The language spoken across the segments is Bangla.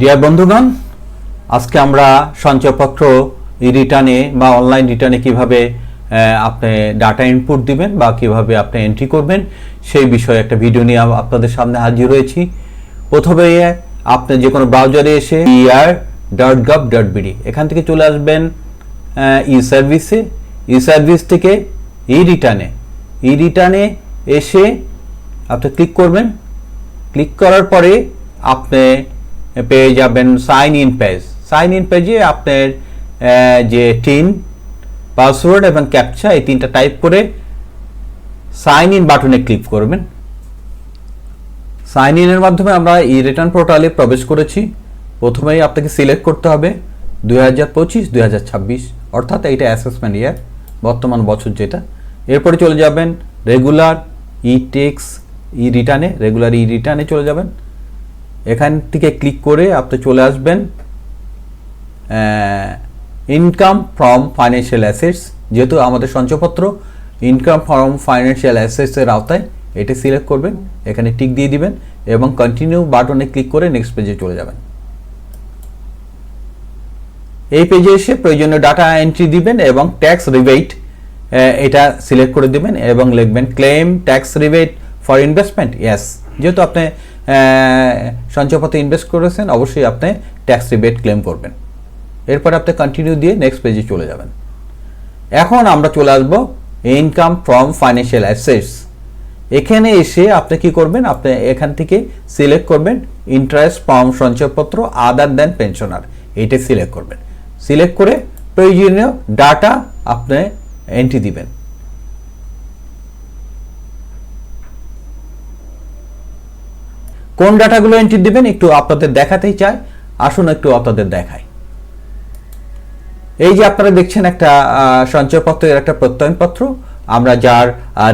ডিয়ার বন্ধুগণ, আজকে আমরা সঞ্চয়পত্র ই রিটার্নে বা অনলাইন রিটার্নে কীভাবে আপনি ডাটা ইনপুট দিবেন বা কীভাবে আপনি এন্ট্রি করবেন, সেই বিষয়ে একটা ভিডিও নিয়ে আপনাদের সামনে হাজির হয়েছি। প্রথমে আপনি যে কোনো ব্রাউজারে এসে year dot gov dot BD এখান থেকে চলে আসবেন ই সার্ভিসে ই সার্ভিস থেকে ই রিটার্নে ই রিটার্নে এসে আপনি ক্লিক করবেন। ক্লিক করার পরে আপনি পেয়ে যাবেন sign in page. Sign in পেজে আপনার যে টিন, পাসওয়ার্ড এবং ক্যাপচা, এই তিনটা টাইপ করে সাইন ইন বাটনে ক্লিক করবেন। সাইন ইনের মাধ্যমে আমরা ই রিটার্ন পোর্টালে প্রবেশ করেছি। প্রথমেই আপনাকে সিলেক্ট করতে হবে দুই হাজার পঁচিশ, দুই হাজার ছাব্বিশ, অর্থাৎ এইটা অ্যাসেসমেন্ট ইয়ার বর্তমান বছর যেটা। এরপরে চলে যাবেন রেগুলার ই টেক্স ই রিটার্নে রেগুলার ই রিটার্নে চলে যাবেন। এখান থেকে ক্লিক করে আপনি চলে আসবেন ইনকাম ফ্রম ফাইন্যান্সিয়াল অ্যাসেটস যেহেতু আমাদের সঞ্চয়পত্র ইনকাম ফ্রম ফাইন্যান্সিয়াল অ্যাসেটসের আওতায় এটি সিলেক্ট করবেন, এখানে টিক দিয়ে দিবেন এবং কন্টিনিউ বাটনে ক্লিক করে নেক্সট পেজে চলে যাবেন। এই পেজে এসে প্রয়োজনীয় ডাটা এন্ট্রি দিবেন এবং ট্যাক্স রিবেট এটা সিলেক্ট করে দিবেন এবং লিখবেন claim tax rebate for investment yes যেহেতু আপনি সঞ্চয়পত্রে ইনভেস্ট করেছেন, অবশ্যই আপনি ট্যাক্স রিবেট ক্লেম করবেন। এরপর আপনি কন্টিনিউ দিয়ে নেক্সট পেজে চলে যাবেন। এখন আমরা চলে আসব ইনকাম ফ্রম ফাইন্যান্সিয়াল অ্যাসেটস এখানে এসে আপনি কি করবেন? আপনি এখান থেকে সিলেক্ট করবেন ইন্টারেস্ট ফ্রম সঞ্চয়পত্র আদার দেন পেনশনার এইটা সিলেক্ট করবেন। সিলেক্ট করে প্রয়োজনীয় ডাটা আপনি এন্ট্রি দিবেন। কোন ডাটাগুলো এন্ট্রি দিবেন একটু আপনাদের দেখাতেই চাই। আসুন একটু আপনাদের দেখাই। এই যে আপনারা দেখছেন একটা সঞ্চয়পত্রের একটা প্রত্যয়নপত্র, আমরা যার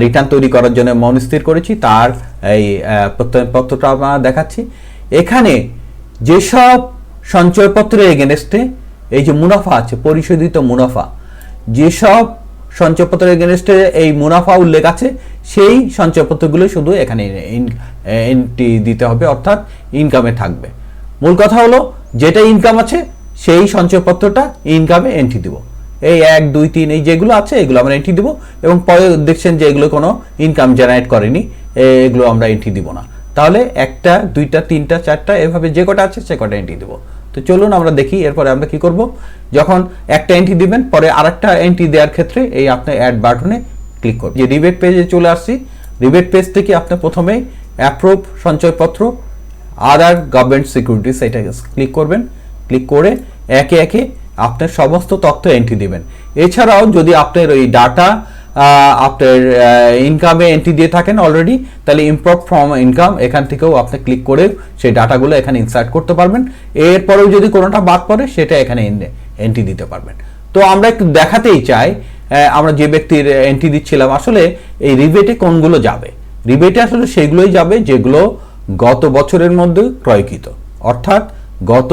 রিটার্ন তৈরি করার জন্য মনস্থির করেছি, তার এই প্রত্যয়নপত্রটা আমরা দেখাচ্ছি। এখানে যেসব সঞ্চয়পত্রের এগেনস্টে এই যে মুনাফা আছে, পরিশোধিত মুনাফা, যেসব সঞ্চয়পত্রের এগেনস্টে এই মুনাফা উল্লেখ আছে, সেই সঞ্চয়পত্রগুলো শুধু এখানে এন্ট্রি দিতে হবে, অর্থাৎ ইনকামে থাকবে। মূল কথা হলো, যেটা ইনকাম আছে, সেই সঞ্চয়পত্রটা ইনকামে এন্ট্রি দিব। এই এক, দুই, তিন, এই যেগুলো আছে, এগুলো আমরা এন্ট্রি দিব এবং পরে দেখছেন যে এগুলো কোনো ইনকাম জেনারেট করেনি, এগুলো আমরা এন্ট্রি দিব না। তাহলে একটা, দুইটা, তিনটা, চারটা, এভাবে যে কটা আছে, সে কটা এন্ট্রি দিব। তো চলুন আমরা দেখি, এরপরে আমরা কি করব? যখন একটা এন্ট্রি দিবেন, পরে আরেকটা এন্ট্রি দেওয়ার ক্ষেত্রে এই আপনি অ্যাড বাটনে ক্লিক করবেন। যে রিবেট পেজে চলে আসছি রিবেট পেজ থেকে আপনি প্রথমেই অ্যাপ্রুভ সঞ্চয়পত্র আদার গভর্নমেন্ট সিকিউরিটিস এটা ক্লিক করবেন ক্লিক করে একে একে আপনার সমস্ত তথ্য এন্ট্রি দিবেন। এছাড়াও যদি আপনার ওই ডাটা আপনার ইনকামে এন্ট্রি দিয়ে থাকেন অলরেডি তাহলে ইম্পোর্ট ফ্রম ইনকাম এখান থেকেও আপনি ক্লিক করে সেই ডাটাগুলো এখানে ইনসার্ট করতে পারবেন। এরপরেও যদি কোনোটা বাদ পড়ে, সেটা এখানে এন্ট্রি দিতে পারবেন। তো আমরা একটু দেখাতেই চাই আমরা যে ব্যক্তির এন্ট্রি দিচ্ছিলাম, আসলে এই রিবেটে কোনগুলো যাবে? রিবেটে আসলে সেগুলোই যাবে যেগুলো গত বছরের মধ্যে ক্রয়কৃত। অর্থাৎ গত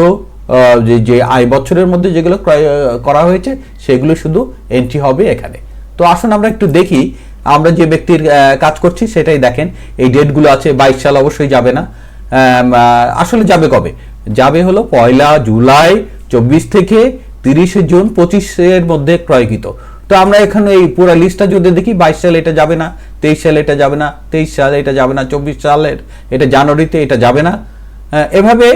যে আয় বছরের মধ্যে যেগুলো ক্রয় করা হয়েছে সেগুলো শুধু এন্ট্রি হবে এখানে। তো আসুন আমরা একটু দেখি, আমরা যে ব্যক্তির কাজ করছি সেটাই দেখেন। এই ডেটগুলো আছে, বাইশ সাল অবশ্যই যাবে না। আসলে যাবে কবে? যাবে হলো পয়লা জুলাই চব্বিশ থেকে তিরিশে জুন পঁচিশের মধ্যে ক্রয়কৃত। তো আমরা এখানে এই পুরো লিস্টটা যদি দেখি, বাইশ সাল এটা যাবে না। তেইশ সালে এটা যাবে না, তেইশ সালে এটা যাবে না, চব্বিশ সালের এটা জানুয়ারিতে এটা যাবে না। এভাবে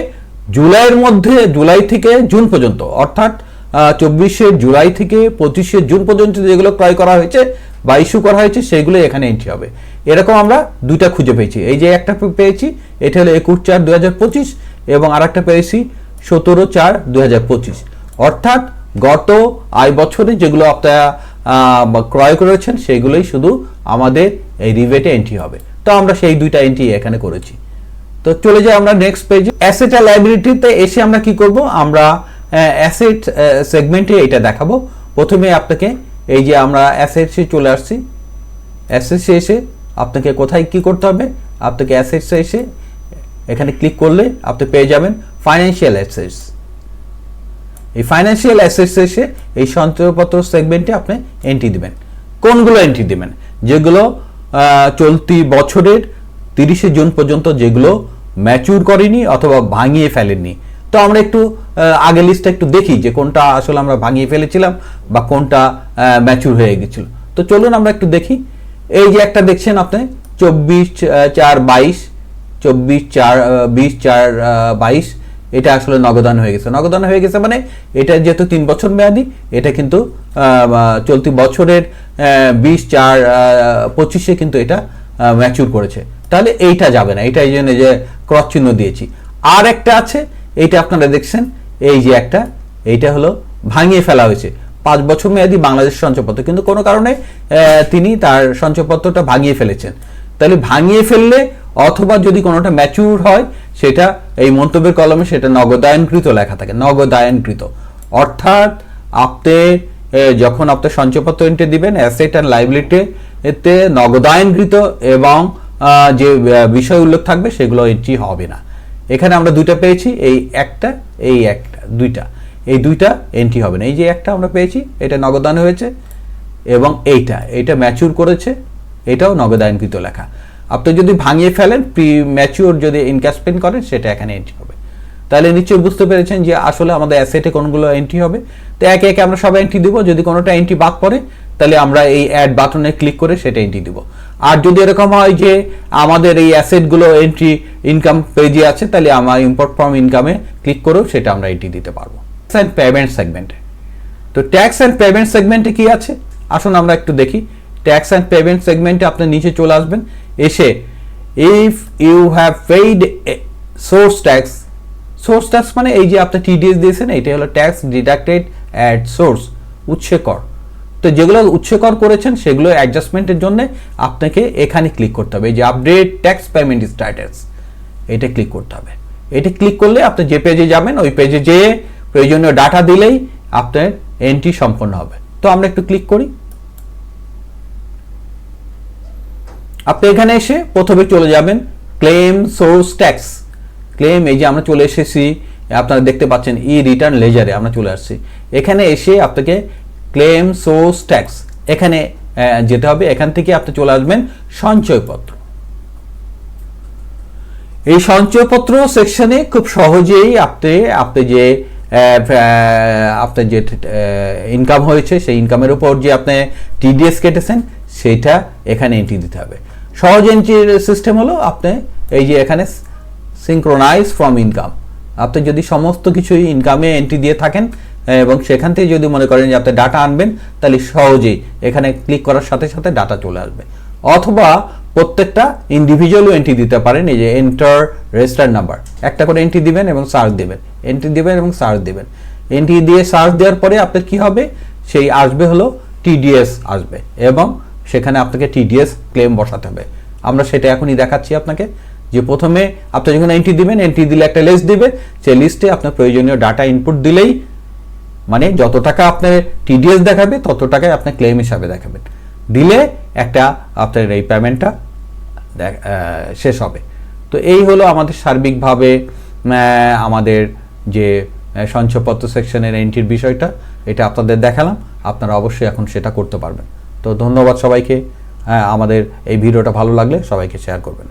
জুলাইয়ের মধ্যে, জুলাই থেকে জুন পর্যন্ত, অর্থাৎ চব্বিশে জুলাই থেকে পঁচিশে জুন পর্যন্ত যেগুলো ক্রয় করা হয়েছে বা ইস্যু করা হয়েছে সেগুলো এখানে এন্ট্রি হবে। এরকম আমরা দুইটা খুঁজে পেয়েছি। এই যে একটা পেয়েছি, এটা হলো একুশ চার দু এবং আরেকটা পেয়েছি সতেরো চার দু অর্থাৎ গত আয় বছরে যেগুলো আপনারা ক্রয় করেছেন, সেগুলোই শুধু আমাদের এই রিবেটে এন্ট্রি হবে। তো আমরা সেই দুইটা এন্ট্রি এখানে করেছি। তো চলে যাই আমরা নেক্সট পেজে অ্যাসেট আর লাইবিলিটিতে এসে আমরা কি করব? আমরা অ্যাসেট সেগমেন্টে এটা দেখাবো। প্রথমে আপনাকে এই যে আমরা অ্যাসেটসে চলে আসছি। অ্যাসেটসে এসে আপনাকে কোথায় কি করতে হবে? আপনাকে অ্যাসেটসে এসে এখানে ক্লিক করলে আপনি পেয়ে যাবেন ফাইন্যান্সিয়াল অ্যাসেটস এই ফাইন্যান্সিয়াল অ্যাসেটস এসে এই সঞ্চয়পত্র সেগমেন্টে আপনি এন্ট্রি দিবেন। কোনগুলো এন্ট্রি দিবেন? যেগুলো চলতি বছরের তিরিশে জুন পর্যন্ত যেগুলো ম্যাচিউর করেনি অথবা ভাঙিয়ে ফেলেননি। তো আমরা একটু আগের লিস্টটা একটু দেখি যে কোনটা আসলে আমরা ভাঙিয়ে ফেলেছিলাম বা কোনটা ম্যাচুর হয়ে গেছিল। তো চলুন আমরা একটু দেখি। এই যে একটা দেখছেন আপনি, চব্বিশ চার বাইশ, চব্বিশ, চার বিশ, চার বাইশ এটা আসলে নগদান হয়ে গেছে। নগদান হয়ে গেছে মানে এটা যেহেতু তিন বছর মেয়াদি, এটা কিন্তু চলতি বছরের বিশ, চার পঁচিশে কিন্তু এটা ম্যাচুর করেছে। তাহলে এইটা যাবে না এটা এই জন্য যে ক্রস চিহ্ন দিয়েছি। আর একটা আছে, এইটা আপনারা দেখছেন, এই যে একটা, এইটা হলো ভাঙিয়ে ফেলা হয়েছে। পাঁচ বছর মেয়াদি বাংলাদেশ সঞ্চয়পত্র, কিন্তু কোনো কারণে তিনি তার সঞ্চয়পত্রটা ভাঙিয়ে ফেলেছেন। তাহলে ভাঙিয়ে ফেললে অথবা যদি কোনোটা ম্যাচিউর হয়, সেটা এই মন্তব্যের কলমে সেটা নগদায়নকৃত লেখা থাকে, নগদায়নকৃত। অর্থাৎ আপনি যখন আপনি সঞ্চয়পত্র এন্ট্রি দিবেন অ্যাসেট অ্যান্ড লাইবিলিটি এতে নগদায়নকৃত এবং যে বিষয় উল্লেখ থাকবে, সেগুলো এন্ট্রি হবে না। এখানে আমরা দুইটা পেয়েছি, এই একটা এই একটা, দুইটা। এই দুইটা এন্ট্রি হবে না। এই যে একটা আমরা পেয়েছি, এটা নগদান হয়েছে এবং এইটা এইটা ম্যাচিউর করেছে, এটাও নগদায়নকৃত লেখা। আপনি যদি ভাঙিয়ে ফেলেন প্রি ম্যাচিউর যদি ইনক্যাসপেন্ট করেন, সেটা এখানে এন্ট্রি হবে। তাহলে নিশ্চয়ই বুঝতে পেরেছেন যে আসলে আমাদের অ্যাসেটে কোনগুলো এন্ট্রি হবে। তো একে একে আমরা সব এন্ট্রি দিব। যদি কোনোটা এন্ট্রি বাদ পড়ে, তাহলে আমরা এই অ্যাড বাটনে ক্লিক করে সেটা এন্ট্রি দিব। আর যদি এরকম হয় যে আমাদের এই অ্যাসেটগুলো এন্ট্রি ইনকাম পেজে আছে, তাহলে আমার ইম্পোর্ট ফ্রম ইনকামে ক্লিক করেও সেটা আমরা এন্ট্রি দিতে পারব। অ্যান্ড পেমেন্ট সেগমেন্টে তো ট্যাক্স অ্যান্ড পেমেন্ট সেগমেন্টে কি আছে? আসুন আমরা একটু দেখি। ট্যাক্স অ্যান্ড পেমেন্ট সেগমেন্টে আপনি নিচে চলে আসবেন। এসে if you have paid source tax source tax মানে এই যে আপনি টিডিএস দিয়েছেন এটা হলো ট্যাক্স ডিডাক্টেড অ্যাট সোর্স উৎসে কর তো যেগুলো উৎসে কর করেছেন, সেগুলো অ্যাডজাস্টমেন্টের জন্য আপনাকে এখানে ক্লিক করতে হবে। এই যে আপডেট ট্যাক্স পেমেন্ট স্ট্যাটাস এটা ক্লিক করতে হবে। এটা ক্লিক করলে আপনি যে পেজে যাবেন, ওই পেজে যেয়ে প্রয়োজনীয় ডাটা দিলেই আপনার এন্ট্রি সম্পন্ন হবে। তো আমরা একটু ক্লিক করি। আপনি এখানে এসে প্রথমে চলে যাবেন ক্লেম সোর্স ট্যাক্স ক্লেম এই যে আমরা চলে এসেছি, আপনারা দেখতে পাচ্ছেন ই রিটার্ন লেজারে আমরা চলে আসছি। এখানে এসে আপনাকে ক্লেম সোর্স ট্যাক্স এখানে যেতে হবে। এখান থেকে আপনি চলে আসবেন সঞ্চয়পত্র। এই সঞ্চয়পত্র সেকশনে খুব সহজেই আপনি আপনি যে আপনার যে ইনকাম হয়েছে, সেই ইনকামের উপর যে আপনি টিডিএস কেটেছেন, সেটা এখানে এন্ট্রি দিতে হবে। সহজ এন্ট্রির সিস্টেম হলো আপনি এই যে এখানে সিঙ্ক্রোনাইজ ফ্রম ইনকাম আপনি যদি সমস্ত কিছুই ইনকামে এন্ট্রি দিয়ে থাকেন, এবং সেখান থেকে যদি মনে করেন যে আপনি ডাটা আনবেন, তাহলে সহজেই এখানে ক্লিক করার সাথে সাথে ডাটা চলে আসবে। অথবা প্রত্যেকটা ইন্ডিভিজুয়ালও এন্ট্রি দিতে পারেন, এই যে এন্টার রেজিস্টার নাম্বার একটা করে এন্ট্রি দিবেন এবং সার্চ দেবেন। এন্ট্রি দিবেন এবং সার্চ দেবেন। এন্ট্রি দিয়ে সার্চ দেওয়ার পরে আপনার কি হবে? সেই আসবে হলো টিডিএস আসবে। এবং সেখানে আপনাকে টিডিএস ক্লেম বসাতে হবে। আমরা সেটা এখনই দেখাচ্ছি আপনাকে যে প্রথমে আপনি যখন এন্ট্রি দিবেন এন্ট্রি দিলে একটা লিস্ট দিবে। সেই লিস্টে আপনার প্রয়োজনীয় ডাটা ইনপুট দিলেই মানে যত টাকা আপনার টিডিএস দেখাবে, তত টাকায় আপনার ক্লেম হিসাবে দেখাবেন দিলে একটা আপনার এই পেমেন্টটা শেষ হবে। তো এই হলো আমাদের সার্বিকভাবে আমাদের যে সঞ্চয়পত্র সেকশনের এন্ট্রির বিষয়টা। এটা আপনাদের দেখালাম। আপনারা অবশ্যই এখন সেটা করতে পারবেন। তো ধন্যবাদ সবাইকে। হ্যাঁ আমাদের এই ভিডিওটা ভালো লাগলে সবাইকে শেয়ার করবেন।